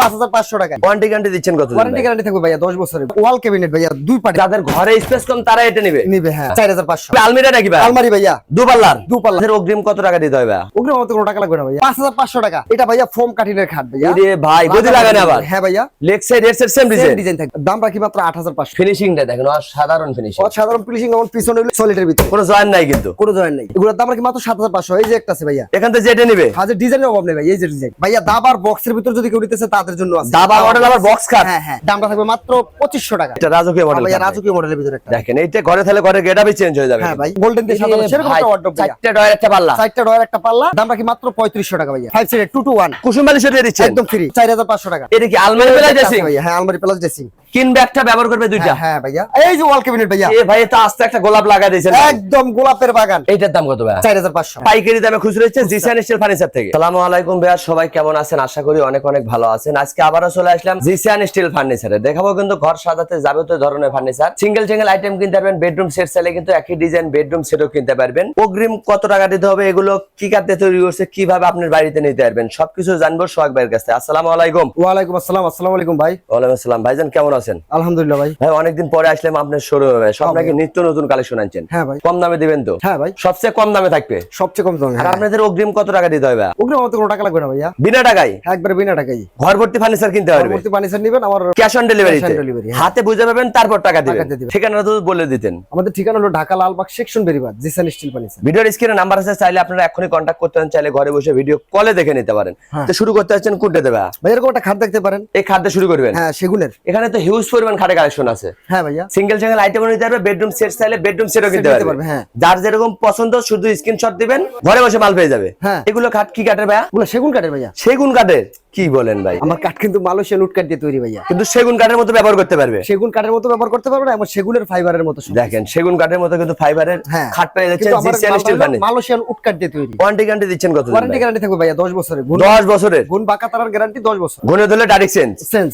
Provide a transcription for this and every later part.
পাঁচ হাজার পাঁচশো টাকা ওয়ারেন্টি গ্যারান্টি দিচ্ছেন কত ওয়ারেন্টি গ্যারান্টি থাকবে ভাইয়া দশ বছরের ওয়াল ক্যাবিনেট ভাইয়া দুই পার্টি যাদের ঘরে স্পেস কম তারা এটা নিবে? নিবে হ্যাঁ। চার হাজার পাঁচশো। আলমিরা নাকি ভাই? আলমারি ভাইয়া। দু পাল্লার দু পাল্লা। এদের অগ্রিম কত টাকা দিতে হবে ওগুলো মতো টাকা লাগবে না ভাইয়া। পাঁচ হাজার পাঁচশো টাকা। এটা ভাইয়া ফোম কাঠিনের খাট ভাইয়া। এরে ভাই গদি লাগানো আবার। হ্যাঁ ভাইয়া। Leg side head side same design design থাকবে। দাম রাখি মাত্র আট হাজার পাঁচশো। ফিনিশিংটা দেখেন সাধারণ ফিনিশিং সাধারণ ফিনিশিং যেমন পিছনে সলিডের ভিতরে। কোনো জয়েন নাই কিন্তু। কোনো জয়েন নেই। এগুলোর দাম রাখি মাত্র এই যে একটা আছে ভাইয়া। এখান থেকে যেটা নিবে? হাজার ডিজাইনের অভাব নেই ভাই এই যে ডিজাইন ভাইয়া দাবার বক্সের ভিতর যদি কেউ নিতেছে তাদের জন্য আছে। দাবা মডেল আবার বক্স কাট হ্যাঁ হ্যাঁ। দামটা থাকবে মাত্র 2500 টাকা। এটা রাজকীয় মডেল ভাই রাজকীয় মডেলের ভিতরে একটা। দেখেন এইটা ঘরে থাকলে ঘরে গেটআপই চেঞ্জ হয়ে যাবে। হ্যাঁ ভাই। গোল্ডেন দিয়ে সাজানো সেরকম একটা ওয়ার্ডরোব চারটা ডয়ার একটা পাল্লা। চারটা ডয়ার একটা পাল্লা। দামটা কি মাত্র পঁয়ত্রিশশো টাকা ভাইয়া। Five set two two one কুসুম বালিশ দিয়ে দিচ্ছেন। একদম ফ্রি চার হাজার পাঁচশো টাকা। এটা কি আলমারি প্লাস ড্রেসিং হ্যাঁ আলমারি প্লাস ড্রেসিং কিনবে একটা ব্যবহার করবে দুইটা। হ্যাঁ হ্যাঁ ভাইয়া। এই যে ওয়াল ক্যাবিনেট ভাইয়া। এ ভাই এটা আস্তে একটা গোলাপ লাগা দিয়েছেন একদম গোলাপের বাগান। এইটার দাম কত ভাই চার হাজার পাঁচশো। পাইকারি দামে খুচরো হচ্ছে জিসান স্টিল ফার্নিচার থেকে। সালামু আলাইকুম ভাইয়া সবাই কেমন আছেন? আশা করি অনেক অনেক ভালো আছেন। আজকে আবারও চলে আসলাম জিসান স্টিল ফার্নিচারে দেখাবো কিন্তু ঘর সাজাতে যাবতীয় ধরনের ফার্নিচার সিঙ্গেল সিঙ্গেল আইটেম কিনতে পারবেন। বেডরুম সেট চাইলে কিন্তু একই ডিজাইন বেডরুম সেটও কিনতে পারবেন। অগ্রিম কত টাকা দিতে হবে এগুলো কি কাটতে তৈরি করছে কীভাবে আপনার বাড়িতে নিতে পারবেন সবকিছু জানব সোহাগ ভাইয়ের কাছে আসসালামু আলাইকুম। ওয়ালাইকুম আসসালাম আসসালামু আলাইকুম ভাই। ওয়ালাইকুম আসসালাম। ভাইজান কেমন আছেন? আলহামদুলিল্লাহ ভাই। ভাই অনেকদিন পরে আসলাম আপনার শোরুমে সব নাকি নিত্য নতুন কালেকশন আনছেন। হ্যাঁ ভাই। কম দামে দিবেন তো? হ্যাঁ ভাই। সবচেয়ে কম দামে থাকবে? সবচেয়ে কম দামে আর আপনাদের অগ্রিম কত টাকা দিতে হবে ওগুলো আমাদের কোনো টাকা লাগবে না ভাইয়া। বিনা টাকায়? একবারে বিনা টাকাই ঘর ভর্তি ফার্নিচার কিনতে পারবে? পানি স্যার নেবেন আমার ক্যাশ অন ডেলিভারি হ্যাঁ। হাতে বুঝে পাবেন তারপর টাকা দিবেন। ঠিকানা তো বলে দিতেন। আমাদের ঠিকানা হলো Dhaka Lalbag section Beribadh Jisan steel furniture ভিডিওর স্ক্রিনে নাম্বার আছে চাইলে আপনারা এখনই কন্ট্যাক্ট করতে পারেন চাইলে ঘরে বসে ভিডিও কলে দেখে নিতে পারেন। হ্যাঁ। তো শুরু করতে হচ্ছেন কোনটা দেবে? ভাই এরকম একটা খাট দেখতে পারেন। এই খাদ্য শুরু করবেন? হ্যাঁ সেগুনের। এখানে তো হিউজ পরিমাণ খাটে কালেকশন আছে। হ্যাঁ ভাইয়া। সিঙ্গেল সিঙ্গেল আইটেম নিতে পারবে বেডরুম সেট চাইলে বেডরুম সেটও কিনতে পারবে। হ্যাঁ। যার যেরকম পছন্দ শুধু স্ক্রিনশট দিবেন ঘরে বসে মাল পেয়ে যাবে। হ্যাঁ। এগুলো খাট কি কাঠের ভাইয়া? ওগুলো সেগুন কাঠের ভাইয়া। সেগুন কাঠের? কি বলেন ভাই? আমার কাঠ কিন্তু মালয়েশিয়ান উড কাঠ দিয়ে তৈরি ভাইয়া। কিন্তু সেগুন কাঠের মতো ব্যবহার করতে পারবে। সেগুন কাঠের মতো ব্যবহার করতে পারবে না এবং সেগুনের ফাইবারের মতো দেখেন সেগুন কাঠের মতো কিন্তু ফাইবারের হ্যাঁ। খাট পেয়ে আমার জিসিএন স্টিল ফার্নিচার মালয়েশিয়ান উড কাঠ দিয়ে তৈরি। ওয়ারেন্টি গ্যারান্টি দিচ্ছেন কত ওয়ারেন্টি গ্যারান্টি থাকবে ভাইয়া দশ বছরের। গুণ দশ বছরের। গুণ বাঁকা তারার গ্যারান্টি দশ বছর। গুনে ধরলে ডাইরেক্ট চেঞ্জ সেন্স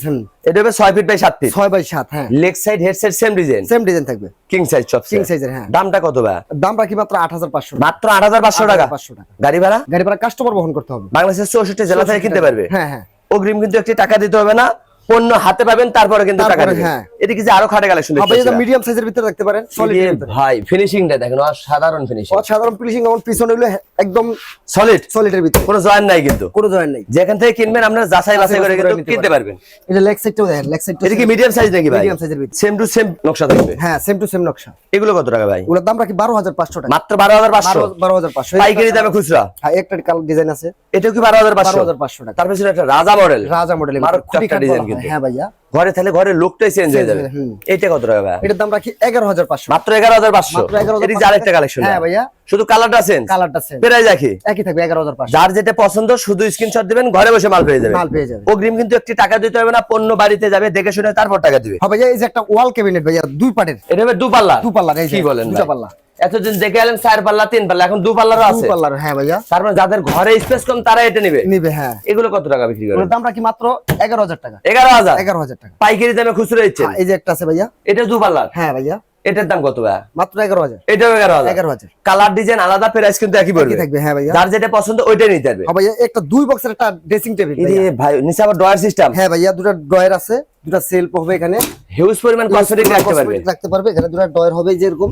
এটা হবে ছয় ফিট বাই সাত ফিট ছয় বাই সাত হ্যাঁ। Leg side head side same design same design থাকবে। কিং সাইজ চপ কিং সাইজের হ্যাঁ। দামটা কত ভাই দাম রাখি মাত্র আট হাজার পাঁচশো মাত্র আট হাজার পাঁচশো টাকা? পাঁচশো টাকা। গাড়ি ভাড়া? গাড়ি ভাড়া কাস্টমার বহন করতে হবে। বাংলাদেশের চৌষট্টি জেলা থেকে কিনতে পারবে? হ্যাঁ হ্যাঁ। অগ্রিম কিন্তু একটি টাকা দিতে হবে না। পণ্য হাতে পাবেন তারপরে কিন্তু টাকা দিবেন। হ্যাঁ। এটা কি যে আরও খাটে কালেকশন আবার এটা মিডিয়াম সাইজের ভিতরে রাখতে পারেন সলিড ভাই ফিনিশিংটা দেখেন সাধারণ ফিনিশিং সাধারণ ফিনিশিং যেমন পিছনে হইলে একদম সলিড সলিডের ভিতরে। কোনো জয়েন নাই কিন্তু। কোনো জয়েন নেই। যেখান থেকে কিনবেন আপনারা যাচাই বাছাই করে কিন্তু কিনতে পারবেন। এটা লেগ সাইডটাও দেখেন লেগ সাইডটা এটা কি মিডিয়াম সাইজ নাকি ভাই? মিডিয়াম সাইজের ভিতরে। সেম টু সেম নকশা থাকবে। হ্যাঁ সেম টু সেম নকশা। এগুলো কত টাকা ভাই? ওগুলোর দাম রাখি বারো হাজার পাঁচশো টাকা। মাত্র বারো হাজার পাঁচশো? বারো- বারো হাজার পাঁচশো। পাইকারি দামে খুচরা? হ্যাঁ একটা কালার ডিজাইন আছে। এটাও কি বারো হাজার বারো পাঁচশো হাজার পাঁচশো টাকা। তার পেছনে একটা রাজা মডেল রাজা মডেলের মারাত্মক একটা design হ্যাঁ ভাইয়া। ঘরে তাহলে ঘরে লোকটাই চেঞ্জ হয়ে যাবে। হুম। কত টাকা ভাই এটার দাম রাখি এগারো হাজার পাঁচশো। মাত্র এগারো হাজার পাঁচশো? মাত্র 11,500 এটি আরেকটা কালেকশন হ্যাঁ ভাইয়া। শুধু কালারটা আছেন কালারটা সেম পেরাই রাখি একই থাকবে এগারো হাজার পাঁচশো। যার যেটা পছন্দ শুধু স্ক্রিনশট দিবেন ঘরে বসে মাল পেয়ে যাবে মাল পেয়ে যাবে অগ্রিম কিন্তু একটি টাকা দিতে হবে না পণ্য বাড়িতে যাবে দেখে শুনে তারপর টাকা দিবে। হ্যাঁ ভাইয়া এই যে একটা ওয়াল ক্যাবিনেট ভাইয়া দুই পাটের। এটা হবে দু পাল্লা দু পাল্লার এই যে, কি বলেন দুটা ভাই? পাল্লা এতদিন দেখে এলেন চার পাল্লা তিন পাল্লা এখন দু পাল্লারও আছে। পাল্লার হ্যাঁ ভাইয়া। তার মানে যাদের ঘরে স্পেস কম তারা এটা নিবে? নিবে হ্যাঁ। এগুলো কত টাকা বিক্রি করে ওর দাম রাখি মাত্র এগারো হাজার টাকা। এগারো হাজার? এগারো হাজার টাকা। পাইকারি দামে খুচরো দিচ্ছেন? হ্যাঁ, এই যে একটা আছে ভাইয়া। এটা দু পাল্লার? হ্যাঁ ভাইয়া। এটার দাম কত ভাই মাত্র এগারো হাজার। এটাও এগারো হাজার। এগারো হাজার। কালার ডিজাইন আলাদা প্রাইস কিন্তু একই পড়বে। থাকবে হ্যাঁ ভাইয়া। যার যেটা পছন্দ ওইটাই নিতে পারবে হ্যাঁ ভাইয়া একটা দুই বক্সের একটা ড্রেসিং টেবিল এই ভাই নিচে আবার ডয়ার সিস্টেম হ্যাঁ ভাইয়া দুটা ড্রয়ার আছে। দুটা সেলফ হবে এখানে। হিউজ পরিমাণ কসমেটিক রাখতে পারবে রাখতে পারবে এখানে দুটা ড্রয়ার হবে যেরকম।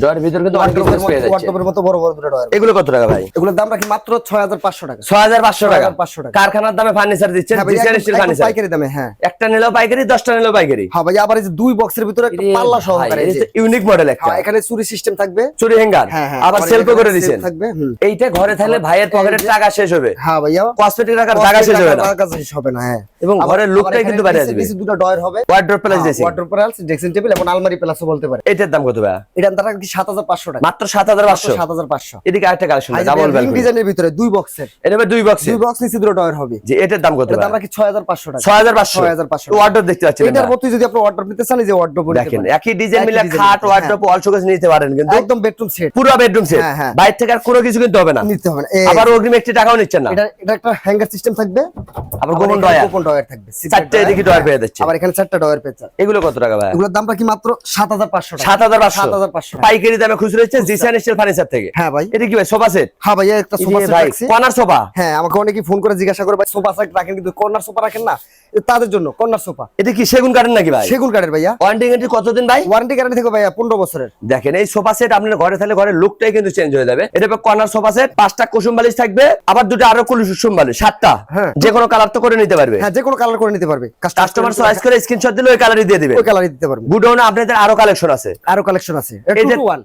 ডয়ার ভিতর কিন্তু ওয়ার্ডরোবের স্পেস পেয়ে যাচ্ছে। ওয়ার্ডরোবের মতো বড় বড় দুটা ড্রয়ার এগুলো কত টাকা ভাই? এগুলোর দাম রাখি মাত্র ছয় হাজার পাঁচশো টাকা। ছয় হাজার পাঁচশো টাকা। 6,500 টাকা। কারখানার দামে ফার্নিচার দিচ্ছেন ডিজাইন স্টিল ফার্নিচার পাইকারি দামে হ্যাঁ। একটা নিলেও পাইকারি দশটা নিলেও পাইকারি। হ্যাঁ ভাইয়া আবার এই যে দুই বক্সের ভিতরে একটা পাল্লা সহকারে এই যে। ইউনিক মডেল একটা। হ্যাঁ এখানে চুরি সিস্টেম থাকবে। চুরি হ্যাঙ্গার হ্যাঁ আবার সেলফ করে দিচ্ছেন। থাকবে এইটা ঘরে থাকলে ভাইয়ের পকেটের টাকা শেষ হবে। হ্যাঁ ভাইয়া। কসমেটিক রাখার জায়গা শেষ হবে না। টাকা শেষ হবে না হ্যাঁ। এবং ঘরের লুকটাই কিন্তু নিচে দুটো ড্রয়ার হবে। ওয়ার্ড্রপ প্লাস দিয়েছি ওয়ার্ডরোব প্লাস ড্রেসিং টেবিল এবং আলমারি প্লাসও বলতে পারে। এটার দাম কত ভাই এটার দাম হাজার পাঁচশো টাকা। মাত্র সাত হাজার পাঁচশো? সাত হাজার পাঁচশো। এদিকে আরেকটা কালেকশন ডাবল ডিজাইনের ভিতরে দুই বক্সের এটা হবে দুই বক্সে দুই বক্স নিচে দুটো ড্রয়ার হবে। যে এটার দাম কত দাম ভাই ছয় হাজার পাঁচশো টাকা। ছয় হাজার পাঁচশো। 6,500 ওয়ার্ড্রপ দেখতে পাচ্ছেন এটার যদি আপনি অর্ডার নিতে চান যে অর্ডার দেখেন একই ডিজাইন মিলে খাট। ওয়ার্ড্রপ অল শোকেস নিতে পারেন কিন্তু একদম বেডরুম সেট পুরো বেডরুম সেট হ্যাঁ, হ্যাঁ। বাইরে থেকে আর কোনো কিছু কিনতে হবে না। নিতে হবে না। আবার অগ্রিম একটি টাকাও নিচ্ছেন না। এটা এটা একটা হ্যাঙ্গার সিস্টেম থাকবে। আবার গোপন ডয়ার গোপন ডয়ার থাকবে। চারটে এদিকে ডয়ার পেয়ে যাচ্ছেন। দিচ্ছে আবার এখানে চারটা ডয়ের এগুলো কত টাকা ভাই? এগুলোর দামটা কি মাত্র সাত হাজার পাঁচশো সাত হাজার পাঁচশো। সাত হাজার পাঁচশো। পাইকারি দামে খুচরো হচ্ছে জিসান স্টিল ফার্নিচার থেকে। হ্যাঁ ভাই। এটা কি ভাই সোফা সেট? হ্যাঁ ভাইয়া একটা সোফা সেট রাখছি। Corner sofa? হ্যাঁ আমাকে অনেকে ফোন করে জিজ্ঞাসা করে ভাই সোফা সেট রাখেন কিন্তু কর্নার সোফা রাখেন না? তাদের জন্য কর্নার সোফা। এটা কি সেগুন কাঠের নাকি ভাই? সেগুন কাঠের ভাইয়া। ওয়ারেন্টি গ্যারান্টি কতদিন ভাই? ওয়ারেন্টি গ্যারান্টি থেকে ভাইয়া পনেরো বছরের। দেখেন এই সোফা সেট আপনার ঘরে থাকলে ঘরের লুকটাই কিন্তু চেঞ্জ হয়ে যাবে। এটা কর্নার সোফা সেট পাঁচটা কুসুম বালিশ থাকবে আবার দুটো আরও কুসুম বালিশ সাতটা। হ্যাঁ। যে কোনো কালার তো করে নিতে পারবে। হ্যাঁ যে কোনো কালার করে নিতে পারবে। কাস্টমার চয়েস করে স্ক্রিনশট দিলে ওই কালারই দিয়ে দিবে। ওই কালারই দিতে পারবে। গুডাউনে আপনাদের আরও কালেকশন আছে। আরও কালেকশন আছে। এই যে- ওয়ান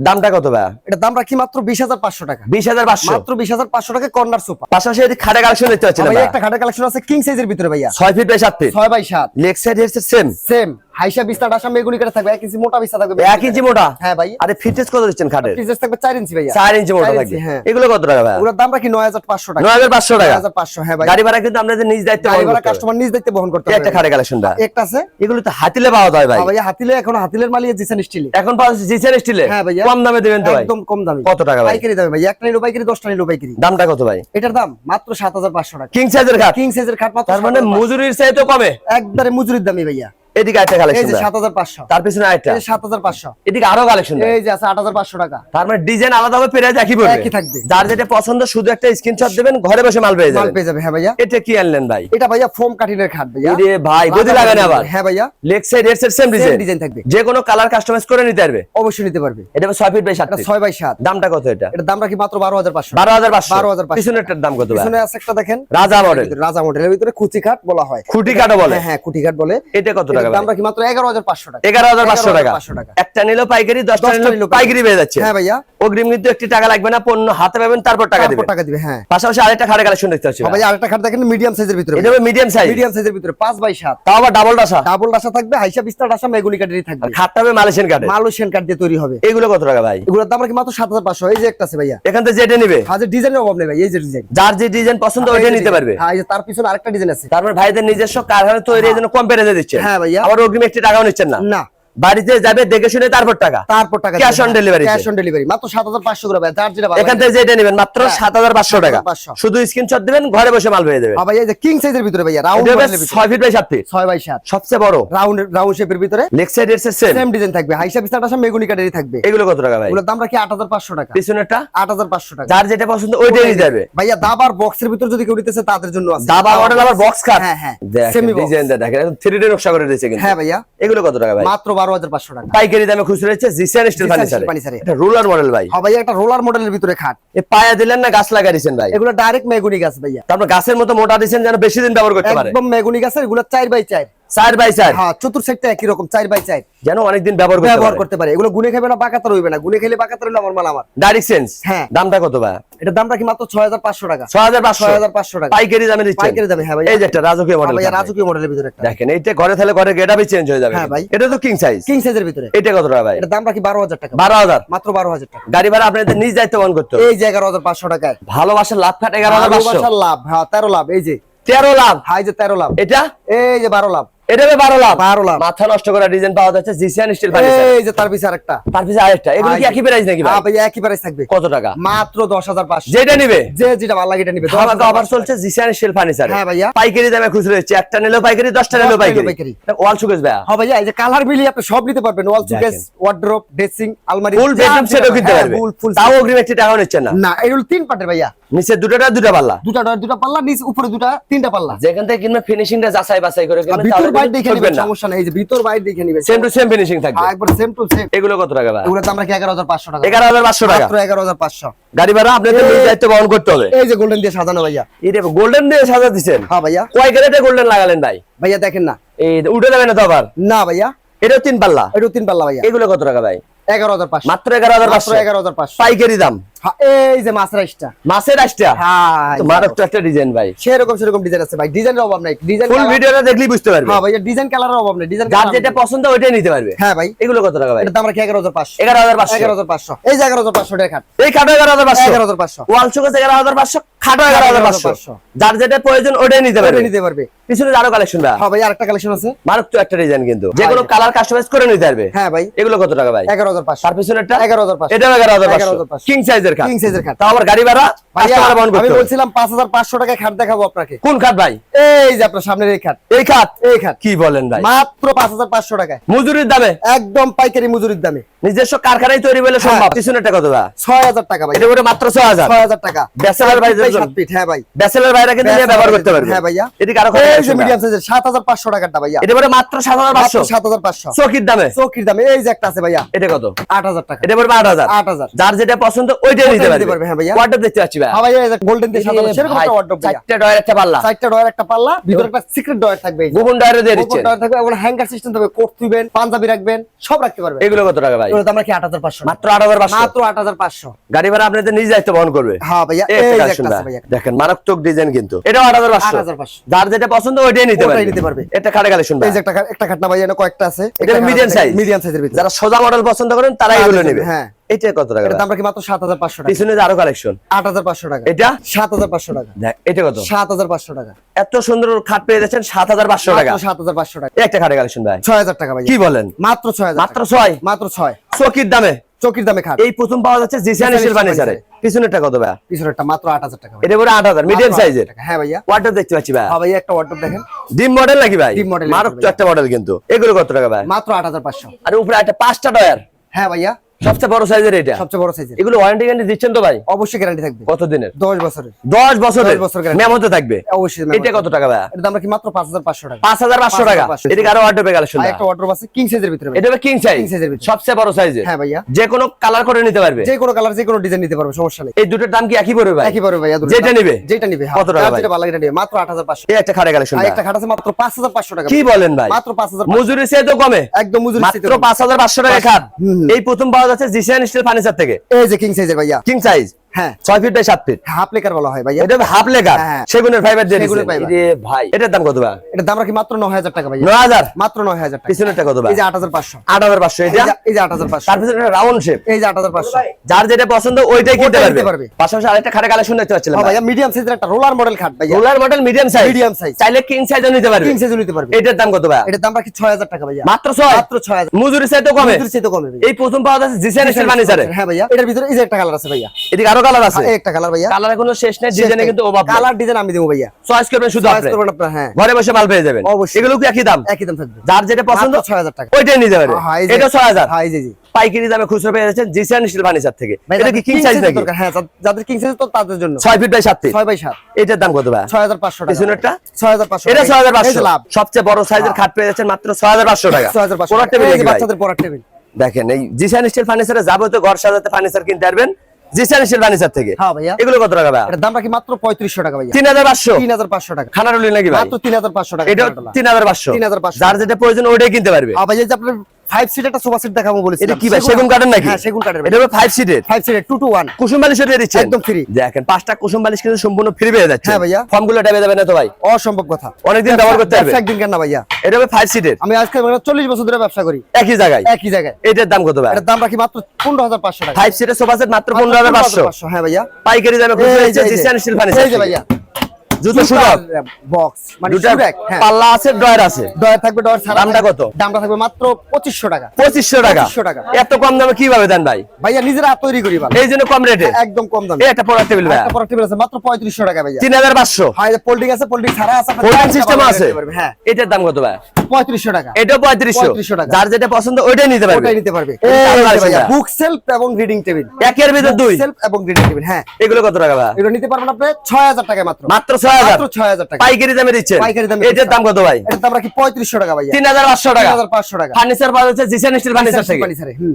দামটা কত ভাই এটা দাম রাখি মাত্র বিশ হাজার পাঁচশো টাকা। বিশ হাজার পাঁচশো? মাত্র বিশ হাজার পাঁচশো টাকা কর্নার সোফা পাশাপাশি এদিকে খাটে কালেকশন দেখতে পাচ্ছেন ভাইয়া একটা খাটের কালেকশন আছে কিং সাইজের ভিতরে ভাইয়া। ছয় ফিট বাই সাত ফিট ছয় বাই সাত। Leg side headset same same হাইসা বিস্তার ডাসা মেগুনি করে থাকবে। এক ইঞ্চি মোটা বিস্তার থাকবে এক ইঞ্চি মোটা? হ্যাঁ ভাই। আরে ফিটনেস কত দিচ্ছেন খাটের? পিসেস থাকবে চার ইঞ্চি ভাইয়া। চার ইঞ্চি মোটা থাকবে। হ্যাঁ। এগুলো কত টাকা ভাই ওগুলোর দাম রাখি নয় হাজার পাঁচশো টাকা। নয় হাজার পাঁচশো টাকা। হাজার পাঁচশো হ্যাঁ ভাই। গাড়ি ভাড়া কিন্তু আপনাদের নিজ দায়িত্ব গাড়ি ভাড়া কাস্টমার নিজ দায়িত্বে বহন করতে হবে একটা খাটে কালেকশনটা একটা আছে। এগুলো তো হাতিলে পাওয়া যায় ভাই। হ্যাঁ হাতিলে এখন হাতিলের মালিয়ে জিসান স্টিলে। এখন পাওয়া যাচ্ছে জিসের স্টিলে? হ্যাঁ ভাইয়া। কম দামে দেবেন তো ভাই? একদম কম দামে। কত টাকা ভাই? পাইকারি দামে ভাই একটা নিলো পাইকারি দশটা নিলো পাইকারি। দামটা কত ভাই? এটার দাম মাত্র সাত হাজার পাঁচশো টাকা। কিং সাইজের খাট? কিং সাইজের খাট মাত্র তার মানে 7,500 মজুরির চাইতে কমে? একবারে মজুরির দামি ভাইয়া। এদিকে একটা এই যে সাত হাজার পাঁচশো। তার পিছনে আরেকটা। এই যে সাত হাজার পাঁচশো। এদিকে আরও কালেকশন এই যে আছে আট হাজার পাঁচশো টাকা। তার মানে ডিজাইন আলাদা হবে পেরে একই পড়বে। একই থাকবে। যার যেটা পছন্দ শুধু একটা স্ক্রিনশট দিবেন ঘরে বসে মাল পেয়ে মাল পেয়ে যাবে। হ্যাঁ ভাইয়া। এটা কি আনলেন ভাই? এটা ভাইয়া ফোম কাঠিনের খাট ভাইয়া। ভাই গদি লাগানো আবার। হ্যাঁ ভাইয়া। Leg side head side same design design থাকবে। যে কোনো কালার কাস্টমাইজ করে নিতে পারবে। অবশ্যই নিতে পারবে। এটা 6 ফিট বাই 7 এটা ফিট ছয় বাই সাত। দামটা কত এটা? এটার দাম রাখি মাত্র বারো হাজার পাঁচশো। 12500 12,500 পিছনেরটার দাম কত ভাই? পিছনে আছে একটা দেখেন। রাজা মডেল রাজা মডেলের ভিতরে কুচি খাট বলা হয়। খুঁটি কাটা বলে। হ্যাঁ হ্যাঁ কুটি খাট বলে। এটা কত টাকা? এটার দাম ভাই মাত্র এগারো হাজার পাঁচশো টাকা? 11500 টাকা। 11,500 টাকা। একটা নিলো পাইকারি 10টা দশটা নিলো পাইকারি। পেয়ে যাচ্ছে। হ্যাঁ ভাইয়া। অগ্রিম কিন্তু একটি টাকা লাগবে না পণ্য হাতে পাবেন তারপর টাকা দিবেন। টাকা দিবে হ্যাঁ। পাশাপাশি আরেকটা কালেকশন দেখতে পাচ্ছি হ্যাঁ আরেকটা খাট দেখেন মিডিয়াম সাইজের ভিতরে এটা মিডিয়াম সাইজ মিডিয়াম সাইজের ভিতরে পাঁচ বাই সাত। তাও আবার ডাবল ডাসা। ডাবল ডাসা থাকবে হাইসা বিস্তার ডাসা কাঠেরই থাকবে। খাটটা হবে মালয়েশিয়ান কাটে মালয়েশিয়ান কাঠ দিয়ে তৈরি হবে। এগুলো কত টাকা ভাই? এগুলোর দাম রাখি মাত্র সাত হাজার পাঁচশো। এই যে একটা আছে ভাইয়া। এখান থেকে যেটা নিবে? হাজার ডিজাইনের অভাব নেই ভাই এই যে ডিজাইন। যার যে ডিজাইন পছন্দ ওইটা নিতে পারবে। হ্যাঁ এই যে তার পিছনে আরেকটা ডিজাইন আছে। তারপর ভাইদের নিজস্ব কারখানা তৈরি এই জন্য কম পেরে দিচ্ছে হ্যাঁ ভাইয়া। আবার অগ্রিম একটি টাকাও নিচ্ছেন না না বাড়িতে যাবে দেখে শুনে তারপর টাকা। তারপর টাকা Cash on delivery cash on delivery মাত্র সাত হাজার পাঁচশো করে ভাই যার যেটা এখান থেকে যেটা নেবেন মাত্র হ্যাঁ। সাত হাজার পাঁচশো টাকা। শুধু স্ক্রিনশট দিবেন ঘরে বসে মাল পেয়ে হ্যাঁ ভাই এই যে কিং সাইজের ভিতরে ভাইয়া রাউন্ড এটা হবে মডেলের ভিতরে। ছয় ফিট বাই সাত ফিট ছয় বাই সাত। সবচেয়ে বড়। রাউন্ড রাউন্ড শেপের ভিতরে। লেগ সাইড এর সেম সেম ডিজাইন থাকবে। হাইসা বিস্তার ডাসা মেগুনি কাঠেরই থাকবে। এগুলো কত টাকা ভাই? এগুলোর দাম রাখি আট হাজার পাঁচশো টাকা। পিছনেরটা? আট হাজার পাঁচশো টাকা। যার যেটা পছন্দ ওইটাই যাবে। ভাইয়া দাবার বক্সের ভিতর যদি কেউ নিতেছে তাদের জন্য আছে। দাবা মডেল আবার বক্স কাট হ্যাঁ হ্যাঁ। সেমি ডিজাইন দেখেন থ্রি ডি নকশা করে দিয়েছে কিন্তু। হ্যাঁ ভাইয়া। এগুলো কত টাকা ভাই? মাত্র বারো হাজার পাঁচশো টাকা। পাইকারি দামে খুচরো হচ্ছে জিসিয়ান steel Jisan furniture steel furniture এ। এটা রুলার মডেল ভাই। হ্যাঁ একটা রোলার মডেলের ভিতরে খাট। এ পায়া দিলেন না গাছ ভাই। এগুলো ডাইরেক্ট মেগুনি গাছ ভাইয়া। তারপর গাছের মতো মোটা দিয়েছেন যেন বেশি দিন ব্যবহার করতে পারে। একদম মেগুনি গাছের এগুলো চার বাই চার। চার বাই চার। হ্যাঁ চতুর সাইডটা একই রকম চার বাই চার। যেন অনেকদিন ব্যবহার করতে ব্যবহার পারে। করতে পারে। এগুলো গুনে খাবে না না। গুনে খেলে বাকাতার হইলে আমার মাল আমার। ডাইরেক্ট চেঞ্জ হ্যাঁ। দামটা কত ভাই? এটার দাম রাখি মাত্র ছয় হাজার পাঁচশো টাকা? ছয় হাজার পাঁচশো। হাজার পাঁচশো টাকা। পাইকারি দামে দিচ্ছেন। পাইকারি দামে, হ্যাঁ ভাইয়া। এই যে একটা রাজকীয় হ্যাঁ মডেল রাজকীয় মডেলের ভিতরে একটা। দেখেন এইটা ঘরে ঘরে গেটাবি চেঞ্জ হয়ে যাবে। হ্যাঁ ভাই। এটা তো কিং সাইজ কিং সাইজের ভিতরে। এটা কত টাকা ভাই? এটার দাম রাখি বারো হাজার টাকা? বারো হাজার। মাত্র বারো হাজার টাকা। গাড়ি ভাড়া আপনাদের নিজ দায়িত্ব বহন করতে এই যে এগারো হাজার পাঁচশো টাকায়। ভালোবাসার লাভ ফাট এগারো হাজার লাভ হ্যাঁ তেরো লাভ। এই যে। তেরো লাভ? হাই যে তেরো লাভ। এটা? এই যে বারো লাভ। এটা বারো বারো মাথা নষ্ট করা ডিজাইন পাওয়া যাচ্ছে জিসিয়ান স্টিল ফার্নিচার এই যে তার আরেকটা। তার পিছনে আরেকটা। এগুলো কি একই প্রাইস নাকি ভাই? হ্যাঁ একই প্রাইস থাকবে। কত টাকা? মাত্র দশ হাজার পাঁচশো। যেটা নিবে? যে যেটা ভালো লাগে এটা নিবে। চলছে জিসিয়ান স্টিল ফার্নিচার হ্যাঁ ভাইয়া। পাইকারি দামে খুচরো হচ্ছে। একটা নিলেও পাইকারি দশটা নিলেও পাইকারি। পাইকারি। ওয়াল সুকেশ ভাইয়া। হ্যাঁ ভাইয়া এই যে কালার আপনি সব নিতে পারবেন। ওয়াল সুকেস। ড্রেসিং আলমারি। ফুল বেডরুম সেটও কিনতে হ্যাঁ, ফুল ফুল তাও অগ্রিম একটি টাকাও নিচ্ছেন না। না এগুলো তিন পার্টের ভাইয়া। নিচে দুটোটা দুটা পাল্লা? দুটা দুটা পাল্লা নিচ উপরে দুটা তিনটা পাল্লা। যেখান থেকে কিনবে ফিনিশিংটা যাচাই বাছাই করে কিনবেন ভিতর বাইরে দেখে নিবেন সমস্যা নেই এই যে ভিতর বাইরে দেখে নিবেন। সেম টু সেম ফিনিশিং থাকবে। হ্যাঁ, একবার সেম টু সেম এগুলো কত টাকা ভাই? এগুলো এগারো হাজার পাঁচশো টাকা? এগারো হাজার পাঁচশো টাকা। মাত্র এগারো হাজার পাঁচশো। গাড়ি ভাড়া আপনাদের নিজ দায়িত্ব বহন করতে হবে। এই যে গোল্ডেন দিয়ে সাজানো ভাইয়া। এটা গোল্ডেন দিয়ে সাজা দিচ্ছেন হ্যাঁ ভাইয়া। কয় গ্রেডে গোল্ডেন লাগালেন ভাই? ভাইয়া দেখেন না। এই উঠে যাবে না তো আবার? না ভাইয়া। এটা তিন পাল্লা। এটা তিন পাল্লা ভাইয়া। এগুলো কত টাকা ভাই? এগারো হাজার পাঁচশো মাত্র এগারো হাজার পাঁচশো এগারো হাজার পাঁচশো পাইকারি দাম হ্যাঁ, এই যে মাছ রাইসটা মাসের আসটা হ্যাঁ মারাত্মক একটা ডিজাইন ভাই সেরকম সেরকম ডিজাইন আছে ভাই ডিজাইনের অভাব নাই ডিজাইন ফুল ভিডিওটা দেখলেই বুঝতে পারবে হ্যাঁ ডিজাইন কালারের অভাব নেই ডিজাইন যার যেটা পছন্দ ওইটাই নিতে পারবে হ্যাঁ ভাই এগুলো কত টাকা ভাই এটার দাম রাখি এগারো হাজার পাঁচশো এগারো হাজার পাঁচশো এগারো হাজার পাঁচশো এই যে এগারো হাজার পাঁচশো টাকা খাট এই খাটো এগারো হাজার এগারো হাজার ওয়াল চোখে এগারো হাজার পাঁচশো খাটো এগারো হাজার পাঁচশো 11,500 যার যেটা প্রয়োজন ওটাই নিতে পারবে নিতে পারবে পিছনে আরও কালেকশন ভাই হ্যাঁ ভাই আরেকটা কালেকশন আছে মারাত্মক একটা ডিজাইন কিন্তু যে কোনো হ্যাঁ। কালার কাস্টমাইজ করে নিতে পারবে হ্যাঁ ভাই এগুলো কত টাকা ভাই এগারো হাজার পাঁচশো। তার পিছনেরটা এগারো হাজার পাঁচশো। এটা এগারো হাজার এগারো হাজার পাঁচশো। পাঁচশো। কিং সাইজের খাট। কিং সাইজের খাট। তাও আবার গাড়ি ভাড়া ভাইয়া কাস্টমার বহন করতে হবে। বলছিলাম পাঁচ হাজার পাঁচশো টাকায় খাট দেখাবো আপনাকে। কোন খাট ভাই? এই যে আপনার সামনের এই খাট। এই খাট? এই খাট। কি বলেন ভাই? মাত্র পাঁচ হাজার পাঁচশো টাকায়। মজুরির দামে? একদম পাইকারি মজুরির দামে। নিজস্ব কারখানায় তৈরি বলে সম্ভব। হ্যাঁ। পিছনেরটা কত ছয় হাজার টাকা ভাই। এটা করে মাত্র ছয় হাজার। ছয় হাজার টাকা। ব্যাচেলার ভাই সাত ফিট, হ্যাঁ ভাই। ব্যাচেলার ভাইরা কিন্তু ব্যবহার করতে পারবে। হ্যাঁ ভাইয়া। এদিকে আরও এই যে মিডিয়াম সাইজের সাত হাজার পাঁচশো টাকারটা ভাইয়া। এটা করে মাত্র সাত হাজার পাঁচশো। সাত হাজার পাঁচশো। চকির দামে। চৌকির দামে। এই যে একটা আছে ভাইয়া। এটা কত? আট হাজার টাকা। এটা পড়বে আট হাজার। আট হাজার। যার যেটা পছন্দ ওইটাই নিতে পারবে। হ্যাঁ ভাইয়া। ওয়ার্ডরোব দেখতে পাচ্ছি ভাই। হ্যাঁ ভাইয়া গোল্ডেন দিয়ে সাজানো সেরকম একটা ওয়ার্ডরোব চারটা ডয়ের একটা পাল্লা। চারটা ডয়ার একটা পাল্লা ভিতরে একটা সিক্রেট ডয়ার থাকবে গোপন ডয়ারে দিয়ে ওপর ডয়ার থাকবে এবং হ্যাঙ্গার সিস্টেম থাকবে কোট তুইবেন পাঞ্জাবি রাখবেন সব রাখতে পারবেন। এগুলো কত টাকা ভাই? এগুলো দাম রাখি আট হাজার পাঁচশো। মাত্র আট হাজার পাঁচশো। মাত্র আট হাজার পাঁচশো। গাড়ি ভাড়া আপনাদের নিজ দায়িত্ব বহন করবে। হ্যাঁ ভাইয়া এই এই একটা যে কাজ একটা শুনবা। আছে ভাইয়া। দেখেন মারাত্মক ডিজাইন কিন্তু। এটা আট হাজার পাঁচশো। 8,500 যার যেটা পছন্দ ওইটাই নিতে পারবে। নিতে পারবে। এটা খাটে কালেকশন এই যে একটা একটা খাটনা এনে কয়েকটা আছে। এটা? মিডিয়াম সাইজের ভিতরে। যারা সোজা মডেল পছন্দ করেন তারা এগুলো নেবে। হ্যাঁ। এটা কত টাকা ভাই? দাম রাখি মাত্র সাত হাজার পাঁচশো টাকা। পিছনে যে আরও কালেকশন আট হাজার পাঁচশো টাকা। এটা? সাত হাজার পাঁচশো টাকা। দেখ এটা কত? সাত হাজার পাঁচশো টাকা। এত সুন্দর খাট পেয়ে যাচ্ছেন সাত হাজার পাঁচশো টাকা। মাত্র সাত হাজার পাঁচশো টাকা। একটা খাটে কালেকশন ভাই। ছয় হাজার টাকা ভাইয়া কি বলেন? মাত্র ছয় হাজার মাত্র টাকা। ছয়? মাত্র ছয়। চকির দামে? চকির দামে খাট। এই প্রথম পাওয়া যাচ্ছে জিসান। পিছনেরটা কত ভাই পিছনেরটা মাত্র আট হাজার টাকা এটা আট হাজার মিডিয়াম সাইজের হ্যাঁ ভাইয়া। ওয়াটার দেখতে পাচ্ছি ভাই হ্যাঁ ভাইয়া একটা ওয়ার্ডরোব দেখেন। ডিম মডেল নাকি ভাই? ডিম মারক ভাইয়া। একটা মডেল কিন্তু। এগুলো কত টাকা ভাই? মাত্র আট হাজার পাঁচশো। আর উপরে একটা পাঁচটা ডয়ার হ্যাঁ ভাইয়া? সবচেয়ে বড় সাইজের এটা? সবচেয়ে বড় সাইজের এগুলো ওয়ারেন্টি গ্যারান্টি দিচ্ছেন তো ভাই? অবশ্যই গ্যারান্টি থাকবে। কত দিনের দশ বছরের। দশ বছরের? দশ বছর guarantee। মেমোতে থাকবে? অবশ্যই এটা কত টাকা ভাই রাখি মাত্র পাঁচ হাজার পাঁচশো টাকা। পাঁচ হাজার পাঁচশো টাকা? 5,500 এদিকে আরও ওয়ার্ডরোবে কালেকশন আর একটা ওয়ার্ডরোব আছে কিং সাইজের ভিতরে। এটা হবে কিং সাইজ size এর ভিতরে। সবচেয়ে বড় সাইজের হ্যাঁ ভাইয়া। যে কোনো কালার করে নিতে পারবে? যে কোনো কালার যে কোনো ডিজাইন নিতে পারবে সমস্যা নেই। এই দুটোর দাম কি একই পড়বে ভাই? একই পারবে ভাইয়া যেটা। নিবে? যেটা নিবে হ্যাঁ। কত টাকা ভাই? যেটা ভালো লাগে নিবে মাত্র আট হাজার পাঁচশো এই একটা খাটে কালেকশন একটা খাট আছে মাত্র পাঁচ হাজার পাঁচশো টাকা। কি বলেন ভাই? মাত্র পাঁচ হাজার মজুরি সে তো কমে। একদম মজুরি মাত্র পাঁচ হাজার পাঁচশো টাকা খাট। এই প্রথম পাওয়া যাচ্ছে জিসিয়ান স্টিল ফার্নিচার থেকে। এই যে কিং সাইজের ভাইয়া। কিং সাইজ হ্যাঁ। ছয় ফিট বাই সাত ফিট হাফ লেকার বলা হয় ভাইয়া। এটা হাফ লেগার হ্যাঁ। সেগুনের ফাইবার দিয়ে সেগুনের দিচ্ছেন। fiber। ভাই। এটার দাম কত ভাই এটার দাম রাখি মাত্র টাকা ভাইয়া। নয় হাজার? মাত্র নয় হাজার টাকা। পিছনেরটা কত ভাই এই যে আট হাজার পাঁচশো। আট হাজার পাঁচশো এই এটা এই যে আট হাজার পাঁচশো। তার পিছনে রাউন্ড শেপ এই যে আট হাজার পাঁচশো। যার যেটা পছন্দ ওইটাই কিনতে পারবে। পাশাপাশি আরেকটা খাটে কালেকশন দেখতে পাচ্ছিলাম হ্যাঁ মিডিয়াম সাইজের একটা রোলার মডেল খাট ভাইয়া। Roller model medium size. চাইলে কিং সাইজও নিতে পারবে। কিং সাইজও নিতে পারবে। এটার দাম কত ভাই এটার দাম রাখি ছয় হাজার টাকা ভাইয়া। মাত্র ছয়? মাত্র ছয় হাজার। মজুরি চাইতে কমে। মজুরি চেয়ে তো কমে। এই প্রথম পাওয়া যাচ্ছে হ্যাঁ ভাইয়া। এটার ভিতরে এই যে একটা কালার আছে ভাইয়া। এদিকে আরও কালার আছে। হ্যাঁ, একটা কালার ভাইয়া। কালারের কোনো শেষ নেই ডিজাইনে কিন্তু অভাব কালার ডিজাইন আমি দেবো ভাইয়া। চয়েস করবেন শুধু চয়েস করবেন আপনার হ্যাঁ। ঘরে বসে মাল পেয়ে যাবেন। অবশ্যই। এগুলো কি একই দাম? একই দাম থাকবে। যার যেটা পছন্দ মাত্র ছয় হাজার টাকা। ওইটাই নিতে পারবে এই যে- এটা ছয় হাজার। হ্যাঁ এই জি পাইকারি দামে খুচরো পেয়ে যাচ্ছেন স্টিল ফার্নিচার থেকে। এটা কি যাদের কিং সাইজ নাকি? হ্যাঁ যাদের কিং সাইজ তো তাদের জন্য। ছয় ফিট বাই সাত ফিট বাই সাত। এটার দাম কত ভাই ছয় হাজার পাঁচশো টাকা। পিছনেরটা? ছয় হাজার পাঁচশো এটা টাকা। লাভ। সবচেয়ে বড় সাইজের খাট পেয়ে যাচ্ছেন মাত্র ছয় হাজার পাঁচশো টাকা। ছয় হাজার পাঁচশো পড়ার টাকা। টেবিল? বাচ্চাদের পড়ার টেবিল দেখেন এই জিসান স্টিল ফার্নিচারে যাবতীয় ঘর সাজাতে ফার্নিচার কিনতে পারবেন। জিসান স্টিল ফার্নিচার থেকে। হ্যাঁ ভাইয়া। এগুলো কত টাকা ভাই এটার দাম রাখি মাত্র পঁয়ত্রিশশো টাকা ভাইয়া। তিন হাজার পাঁচশো? তিন হাজার পাঁচশো টাকা। খানা রুলি নাকি ভাই? মাত্র তিন হাজার পাঁচশো টাকা এটা খানাটোলা। তিন হাজার পাঁচশো। 3,500 যার যেটা প্রয়োজন ওইটাই কিনতে পারবে। আর ভাইয়া যে আপনার ফাইভ সিট একটা সোফা সেট দেখাবো বলেছি এটা কি ভাই সেগুন কাঠের নাকি? হ্যাঁ সেগুন কাঠের এটা ফাইভ সিটের ফাইভ সিটের টু টু ওয়ান কুসুম বালিশ দিয়ে দিচ্ছেন? একদম free। দেখেন পাঁচটা কুসুম বালিশ কিন্তু সম্পূর্ণ ফ্রি পেয়ে যাচ্ছে। হ্যাঁ ভাইয়া। ফর্মগুলো ডেবে যাবে না তো ভাই? অসম্ভব কথা। অনেকদিন ব্যবহার করতে হবে। একদিন কেন না ভাইয়া? এটা হবে ফাইভ সিটের আমি আজকে চল্লিশ বছর ধরে ব্যবসা করি। একই জায়গায়? একই জায়গায়। এটার দাম কত ভাই? এটার দাম রাখি মাত্র পনেরো হাজার পাঁচশো টাকা। ফাইভ সিটের সোফা সেট মাত্র পনেরো হাজার পাঁচশো। হ্যাঁ ভাইয়া। পাইকারি দামে দিচ্ছে ভাইয়া। জুতো সুলভ বক্স মানে দুটা সুরাক, হ্যাঁ। পাল্লা আছে ড্রয়ার আছে? ডয়ার থাকবে ডয়ার ছাড়া দামটা কত? দামটা থাকবে মাত্র পঁচিশশো টাকা। পঁচিশশো টাকা। 2500 টাকা। এত কম দামে কীভাবে দেন ভাই? ভাইয়া নিজেরা তৈরি করি ভালো। এই জন্য কম রেটে? একদম কম দামে। একটা টেবিল ভাই পরের টেবিল আছে মাত্র পঁয়ত্রিশশো টাকা ভাইয়া। তিন হাজার পাঁচশো। হ্যাঁ পোল্ডিং আছে পোল্ডিং ছাড়া আছে ফোল্ডিং সিস্টেম আছে। হ্যাঁ। এটার দাম কত ভাই পঁয়ত্রিশশো টাকা। এটাও পঁয়ত্রিশশো। 3500 টাকা। যার যেটা পছন্দ ওইটাই নিতে পারবে। ওটাই নিতে পারবে। বুক সেলফ এবং রিডিং টেবিল একের ভিতর দুই। সেলফ এবং রিডিং টেবিল হ্যাঁ। এগুলো কত টাকা ভাই এগুলো নিতে পারবেন আপনি ছয় হাজার টাকায় মাত্র। মাত্র ছয় হাজার। মাত্র ছয় হাজার টাকা। পাইকারি দামে দিচ্ছেন। পাইকারি দামে এটার দাম কত ভাই? এটার দাম রাখি পঁয়ত্রিশশো টাকা টাকা। তিন হাজার পাঁচশো টাকা। ফার্নিচার পাওয়া যাচ্ছে জিসান স্টিল ফার্নিচার থেকে।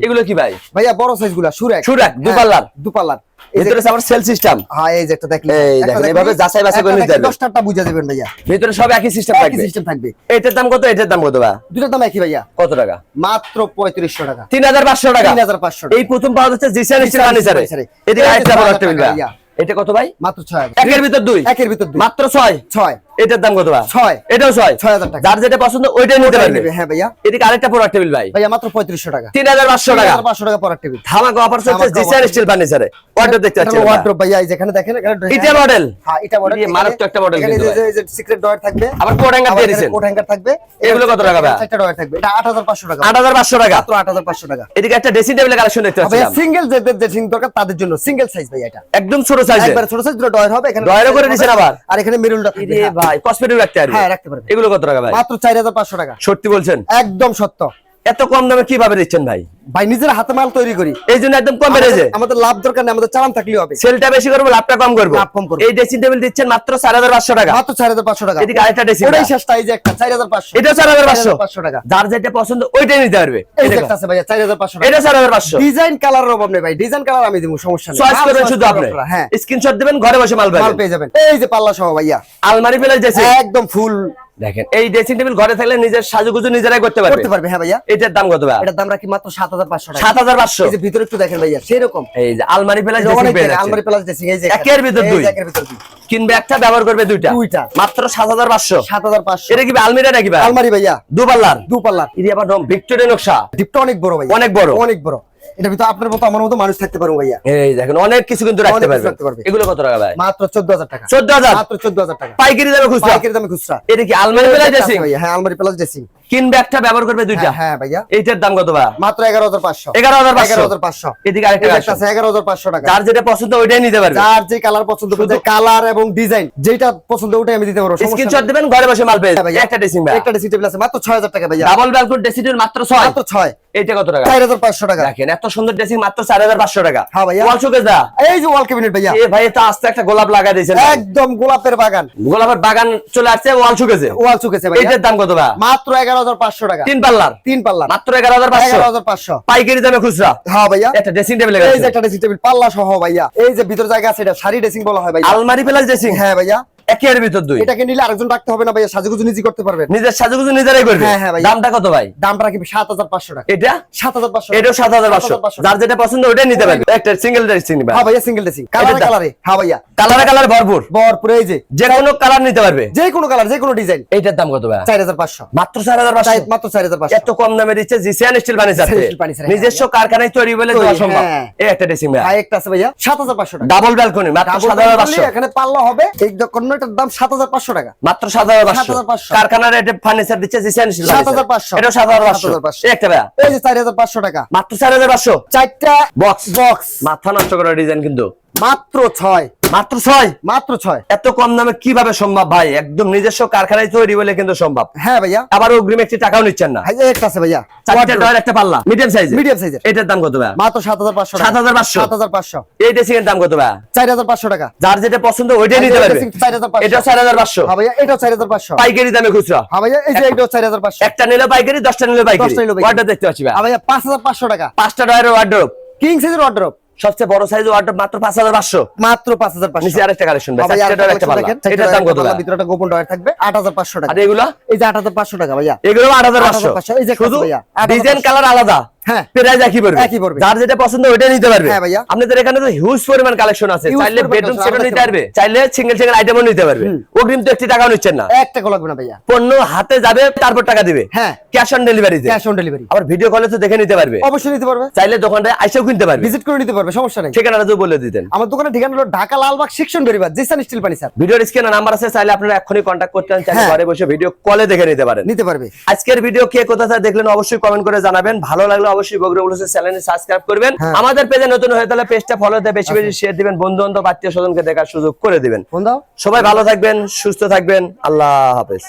এগুলো কি ভাই? ভাইয়া বড় সাইজগুলা সুরেক সুরেক, দুপাল্লার। দুপাল্লার এই ভিতরে আবার সেল সিস্টেম হ্যাঁ এই যে একটা দেখলেন। এই দেখেন, এভাবে যাচাই বাছাই করে নিতে দেখলেন, হবে। দশটারটা বুঝে দেবেন ভাইয়া। ভিতরে সব একই সিস্টেম একই থাকবে। সিস্টেম থাকবে। এটার দাম কত? এটার দাম কত ভাই? দুটার দাম একই ভাইয়া। কত টাকা? মাত্র পঁয়ত্রিশশো টাকা। তিন হাজার পাঁচশো টাকা। তিন হাজার পাঁচশো এই প্রথম পাওয়া যাচ্ছে জিসান স্টিল ফার্নিচারে। এদিকে আরেকটা টাকা ভাইয়া। এটা কত ভাই? মাত্র ছয় হাজার। একের ভিতর দুই? একের ভিতর দুই। মাত্র ছয়? ছয়। এটার দাম কত ভাই? ছয়। এটাও ছয়? ছয় হাজার টাকা। যার যেটা পছন্দ ওইটাই নিতে পারবে। হ্যাঁ ভাইয়া। এদিকে আরেকটা প্রোডাক্ট টেবিল ভাই। ভাইয়া মাত্র পঁয়ত্রিশশো টাকা। তিন হাজার পাঁচশো টাকা। পাঁচশো টাকা পরার টেবিল ধামাকা অফার চলছে offer। স্টিল ফার্নিচারে অর্ডার দেখতে পাচ্ছেন আমরা। ওয়ার্ড্রপ ভাইয়া এই যেখানে দেখেন এটা মডেল হ্যাঁ এটা মডেল এটা মারাত্মক একটা model কিন্তু এই যে সিক্রেট ডয়ার থাকবে। আবার কোট হ্যাঙ্গার দিয়ে দিয়েছেন। কোট হ্যাঙ্গার থাকবে। এগুলো কত টাকা ভাই? চারটা ডয়ার থাকবে। এটা 8500 টাকা। আট হাজার পাঁচশো টাকা? মাত্র 8500 টাকা। এদিকে একটা ড্রেসিং টেবিলের কালেকশন দেখতে ভাইয়া সিঙ্গেল যে ড্রেসিং দরকার তাদের জন্য। সিঙ্গেল সাইজ ভাইয়া এটা। একদম ছোট একবার ছোট সাইজ দুটো ডয়ার হবে এখানে করে আবার? আর এখানে মেরুনটা থাকবে ভাই কসমেটিক রাখতে পারবে? হ্যাঁ, রাখতে পারবে। এগুলো কত টাকা ভাই? মাত্র 4500 টাকা। সত্যি বলছেন? একদম সত্য। এত কম দামে কীভাবে দিচ্ছেন ভাই? ভাই নিজের হাতে মাল তৈরি করি। এই জন্য একদম কম বেড়েছে আমাদের- লাভ দরকার নেই আমাদের চালান থাকলেই হবে। সেলটা বেশি করব লাভটা কম করব। লাভ কম করব। এই ড্রেসিং টেবিল দিচ্ছেন মাত্র চার হাজার পাঁচশো টাকা। মাত্র 4500 টাকা। এদিকে আরেকটা ড্রেসিং ওটাই শেষটা এই যে একটা 4500 এটা চার হাজার পাঁচশো। 4500 টাকা। যার যেটা পছন্দ ওইটাই নিতে পারবে। এই যে একটা আছে ভাইয়া 4500 টাকা। এটা চার হাজার পাঁচশো। ডিজাইন কালারের অভাব নেই ভাই ডিজাইন কালার আমি দিব সমস্যা নেই। চয়েস করবেন শুধু আপনি। হ্যাঁ। স্ক্রিনশট দিবেন ঘরে বসে মাল মাল পেয়ে যাবেন। এই যে পাল্লা সহ ভাইয়া। আলমারি প্লাস ড্রেসিং একদম ফুল। দেখেন এই ড্রেসিং টেবিল ঘরে থাকলে নিজের সাজুগুজু নিজেরাই করতে পারবে। করতে পারবে হ্যাঁ ভাইয়া। এটার দাম কত ভাই এটার দাম রাখি মাত্র 7500 সাত হাজার পাঁচশো এই যে ভিতরে একটু দেখেন ভাইয়া সেরকম। এই যে আলমারি প্লাস ড্রেসিং পেয়ে আলমারি প্লাস ড্রেসিং এই যে একের ভিতর দুই। একের ভিতর দুই। কিনবে একটা ব্যবহার করবে দুইটা। দুইটা। মাত্র সাত হাজার পাঁচশো। 7500 এটা কি আলমিরা নাকি ভাই? আলমারি ভাইয়া। দু পাল্লার। দু আবার ভিক্টোরিয়া নকশা। ডিপটা অনেক বড় ভাইয়া। অনেক বড়। অনেক বড়। এটা ভিতর আপনার মতো আমার মতো মানুষ থাকতে পারব ভাইয়া। এই দেখেন অনেক কিছু কিন্তু রাখতে পারবে। এগুলো কত টাকা ভাই? মাত্র 14000 টাকা। চোদ্দ হাজার? মাত্র 14000 টাকা। পাইকারি দামে খুচরা? পাইকারি দামে খুচরা। এটা কি আলমারি প্লাস ড্রেসিং ভাইয়া। হ্যাঁ আলমারি প্লাস ড্রেসিং কিনবে একটা ব্যবহার করবে দুইটা। হ্যাঁ হ্যাঁ ভাইয়া। এইটার দাম কত ভাই মাত্র 11500 এগারো হাজার পাঁচশো। 11500 এদিকে আরেকটা আছে 11500 টাকা। যার যেটা পছন্দ ওইটাই নিতে পারবে। যার যে কালার পছন্দ করে কালার এবং ডিজাইন যেটা পছন্দ ওটাই আমি দিতে পারব স্ক্রিনশট দিবেন ঘরে বসে মাল পেয়ে হ্যাঁ। একটা ড্রেসিং ব্যাগ একটা ড্রেসিং টেবিল আছে মাত্র 6000 টাকা ভাইয়া। ডাবল ব্যাগ ড্রেসিং মাত্র ছয়। মাত্র 6 এইটা কত টাকা? 4500 টাকা। দেখেন এত সুন্দর ড্রেসিং মাত্র চার হাজার পাঁচশো টাকা। হ্যাঁ ভাইয়া। ওয়াল শোকেস দা? এই যে ওয়াল ক্যাবিনেট ভাইয়া। এ ভাই তো আস্তে একটা গোলাপ লাগা দিয়েছেন। একদম গোলাপের বাগান। গোলাপের বাগান চলে আসছে ওয়াল শোকেসে। ওয়াল চুকেছে ভাইয়া। এইটার দাম কত ভাই মাত্র 11500 টাকা। তিন পাল্লার? তিন পাল্লা মাত্র এগারো হাজার পাঁচশো? 11500 পাইকারি দামে খুচরা? হ্যাঁ ভাইয়া। একটা ড্রেসিং টেবিল এই যে একটা ড্রেসিং টেবিল পাল্লা সহ ভাইয়া। এই যে ভিতর জায়গা আছে এটা শাড়ি ড্রেসিং বলা হয় ভাইয়া। আলমারি প্লাস ড্রেসিং হ্যাঁ ভাইয়া। একের ভিতর দুই। এটাকে নিলে আরেকজন রাখতে হবে না ভাইয়া সাজুগুজু নিজে করতে পারবেন। নিজের সাজুগুজু নিজেরাই করবে। হ্যাঁ, হ্যাঁ ভাই। দামটা কত ভাই? দামটা রাখি 7500 টাকা। এটা? 7500 এটাও সাত হাজার পাঁচশো। যার যেটা পছন্দ ওইটাই নিতে পারবে। একটা সিঙ্গেল ড্রেসিং নিবে হ্যাঁ ভাইয়া সিঙ্গেল ড্রেসিং কালারে কালারে। হ্যাঁ ভাইয়া। কালারে কালার ভরপুর। ভরপুর এই যে। যে কোনো কালার নিতে পারবে। যে কোনো কালার যে কোনো ডিজাইন এইটার দাম কত ভাই 4500 মাত্র চার হাজার পাঁচশো। মাত্র 4500 এত কম দামে দিচ্ছে জিসিয়ান স্টিল furniture, হ্যাঁ, নিজস্ব কারখানায় তৈরি বলে দেওয়া সম্ভব। হ্যাঁ। এই একটা ড্রেসিং ভাই একটা আছে ভাইয়া 7500 টাকা। ডাবল ব্যালকনি মাত্র Double সাত হাজার করলে পাঁচশো। এখানে পাল্লা হবে। এই কর্নারটার দাম 7500 টাকা। মাত্র সাত হাজার পাঁচশো। কারখানার ফার্নিচার দিচ্ছে জিসিয়ান স্টিল 7,500 এটা সাত হাজার পাঁচশো। 7,500 হাজার একটা ভাই এই যে 4500 টাকা। মাত্র চার হাজার পাঁচশো। চারটা বক্স বক্স মাথা নষ্ট করা ডিজাইন কিন্তু। মাত্র ছয়। মাত্র ছয়? মাত্র ছয়। এত কম দামে কীভাবে সম্ভব ভাই? একদম নিজস্ব কারখানায় তৈরি বলে কিন্তু সম্ভব। হ্যাঁ ভাইয়া। আবার অগ্রিম একটি টাকাও নিচ্ছেন না। একটা আছে ভাইয়া। চারটে ডয়ের একটা পাল্লা। মিডিয়াম সাইজ মিডিয়াম সাইজের এটার দাম কত ভাই মাত্র 7500 টাকা। 7,500 7500 এই ড্রেসিং এর দাম কত ভাই 4500 টাকা। যার যেটা পছন্দ ওইটাই নিতে পারবে। এটা চার হাজার পাঁচশো। হ্যাঁ ভাইয়া এটাও 4500 পাইকারি দামে খুচরা। হ্যাঁ ভাইয়া এই যে এটাও 4500 একটা নিলে পাইকারি দশটা নিলে পাইকারি। দশটা নিলে। ওয়ার্ড্রপ দেখতে পাচ্ছি ভাই হ্যাঁ ভাইয়া 5500 টাকা। পাঁচটা ডয়ের ওয়ার্ড্রপ কিং সাইজের ওয়ার্ড্রপ সবচেয়ে বড় সাইজ ওয়ার্ডরোব মাত্র পাঁচ হাজার পাঁচশো। মাত্র 5500 নিচে আরেকটা কালেকশন ভাই এটা আরেকটা ডয়ের একটা পাল্লা। এটার দাম কত ভাই ভিতরে একটা গোপন ডয়ার থাকবে 8500 টাকা। আর এগুলো? এই যে 8500 টাকা ভাইয়া। এগুলো আট হাজার পাঁচশো। 8,500 এই যে শুধু ভাইয়া, ডিজাইন কালার আলাদা। হ্যাঁ। প্রাইস একই পড়বে। একই পড়বে। যার যেটা পছন্দ ওইটা নিতে পারবে। হ্যাঁ ভাইয়া। আপনাদের এখানে তো হিউজ পরিমাণ কালেকশন আছে। চাইলে বেডরুম সেটও নিতে পারবে। চাইলে সিঙ্গেল সিঙ্গেল আইটেমও নিতে পারবে। অগ্রিম তো একটি টাকাও নিচ্ছেন না। এক টাকা লাগবে না ভাইয়া। পণ্য হাতে যাবে তারপর টাকা দিবে। হ্যাঁ। ক্যাশ অন ডেলিভারিতে ক্যাশ অন ডেলিভারি আবার ভিডিও কলে তো দেখে নিতে পারবে। অবশ্যই নিতে পারবে। চাইলে দোকানটায় আইসেও কিনতে পারবে। ভিজিট করে নিতে পারবে সমস্যা নেই। ঠিকানাটা তো বলে দিতেন। আমার দোকানের ঠিকানা হলো Dhaka Lalbag section Beribadh Jisan steel furniture ভিডিওর স্ক্রিনে নাম্বার আছে চাইলে আপনারা এখনই কন্ট্যাক্ট করতে পারেন চাইলে। ঘরে বসে ভিডিও কলে দেখে নিতে পারেন। নিতে পারবে। আজকের ভিডিও কে কোথা থেকে দেখলেন অবশ্যই কমেন্ট করে জানাবেন। ভালো লাগলে অবশ্যই বগরে বলছে চ্যানেলে সাবস্ক্রাইব করবেন। হ্যাঁ। আমাদের পেজে নতুন হয়ে তাহলে পেজটা ফলো দিয়ে বেশি বেশি শেয়ার দিবেন বন্ধু বান্ধব আত্মীয় স্বজনকে দেখার সুযোগ করে দিবেন। সবাই ভালো থাকবেন সুস্থ থাকবেন। আল্লাহ হাফেজ।